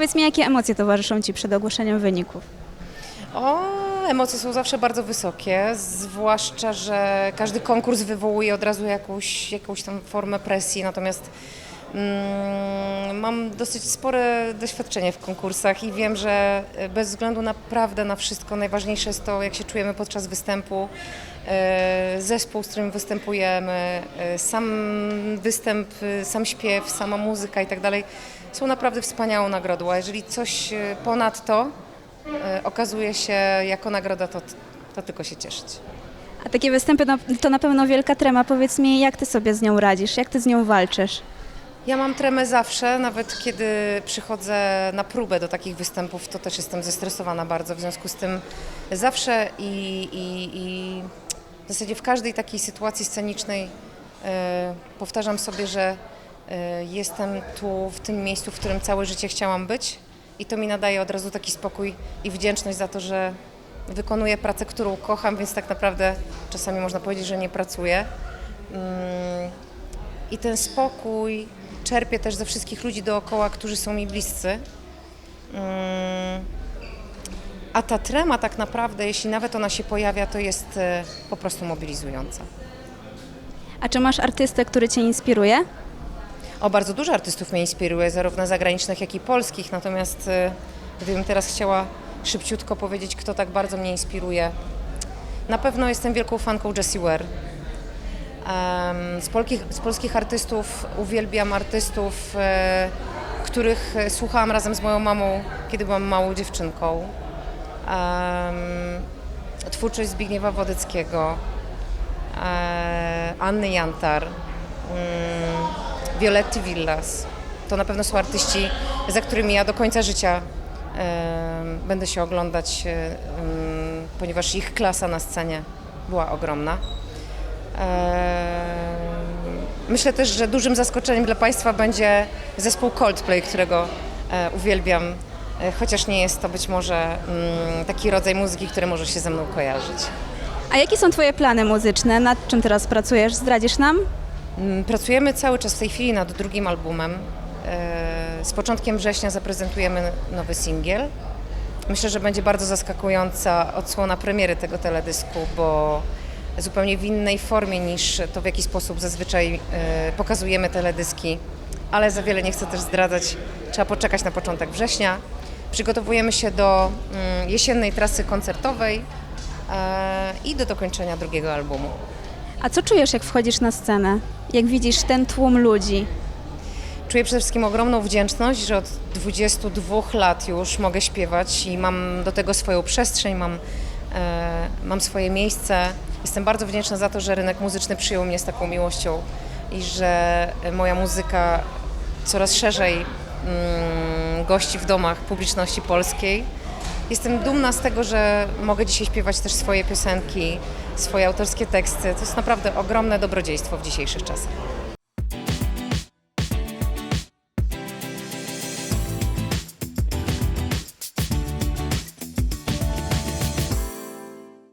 Powiedz mi, jakie emocje towarzyszą Ci przed ogłoszeniem wyników? O, emocje są zawsze bardzo wysokie, zwłaszcza, że każdy konkurs wywołuje od razu jakąś, jakąś tam formę presji, natomiast mam dosyć spore doświadczenie w konkursach i wiem, że e, bez względu naprawdę na wszystko, najważniejsze jest to, jak się czujemy podczas występu, e, zespół, z którym występujemy, e, sam występ, sam śpiew, sama muzyka i tak dalej, są naprawdę wspaniałą nagrodą, a jeżeli coś ponad to, e, okazuje się jako nagroda, to, to tylko się cieszyć. A takie występy no, to na pewno wielka trema. Powiedz mi, jak Ty sobie z nią radzisz? Jak Ty z nią walczysz? Ja mam tremę zawsze, nawet kiedy przychodzę na próbę do takich występów, to też jestem zestresowana bardzo, w związku z tym zawsze i, i, i w zasadzie w każdej takiej sytuacji scenicznej e, powtarzam sobie, że e, jestem tu w tym miejscu, w którym całe życie chciałam być i to mi nadaje od razu taki spokój i wdzięczność za to, że wykonuję pracę, którą kocham, więc tak naprawdę czasami można powiedzieć, że nie pracuję. Mm, I ten spokój czerpię też ze wszystkich ludzi dookoła, którzy są mi bliscy. Mm, A ta trema tak naprawdę, jeśli nawet ona się pojawia, to jest e, po prostu mobilizująca. A czy masz artystę, który Cię inspiruje? O, bardzo dużo artystów mnie inspiruje, zarówno zagranicznych, jak i polskich, natomiast e, gdybym teraz chciała szybciutko powiedzieć, kto tak bardzo mnie inspiruje, na pewno jestem wielką fanką Jessie Ware. Z, polskich, z polskich artystów uwielbiam artystów, e, których e, słuchałam razem z moją mamą, kiedy byłam małą dziewczynką. Twórczość Zbigniewa Wodyckiego, e, Anny Jantar, mm, Violetty Villas. To na pewno są artyści, za którymi ja do końca życia będę się oglądać, ponieważ ich klasa na scenie była ogromna. Em, Myślę też, że dużym zaskoczeniem dla Państwa będzie zespół Coldplay, którego e, uwielbiam, e, chociaż nie jest to być może mm, taki rodzaj muzyki, który może się ze mną kojarzyć. A jakie są Twoje plany muzyczne? Nad czym teraz pracujesz? Zdradzisz nam? Mm, Pracujemy cały czas w tej chwili nad drugim albumem. E, Z początkiem września zaprezentujemy nowy singiel. Myślę, że będzie bardzo zaskakująca odsłona premiery tego teledysku, bo zupełnie w innej formie niż to, w jaki sposób zazwyczaj e, pokazujemy teledyski. Ale za wiele nie chcę też zdradzać. Trzeba poczekać na początek września. Przygotowujemy się do mm, jesiennej trasy koncertowej e, i do dokończenia drugiego albumu. A co czujesz, jak wchodzisz na scenę? Jak widzisz ten tłum ludzi? Czuję przede wszystkim ogromną wdzięczność, że od 22 lat już mogę śpiewać i mam do tego swoją przestrzeń, mam, mam swoje miejsce. Jestem bardzo wdzięczna za to, że rynek muzyczny przyjął mnie z taką miłością i że moja muzyka coraz szerzej mm, gości w domach publiczności polskiej. Jestem dumna z tego, że mogę dzisiaj śpiewać też swoje piosenki, swoje autorskie teksty. To jest naprawdę ogromne dobrodziejstwo w dzisiejszych czasach.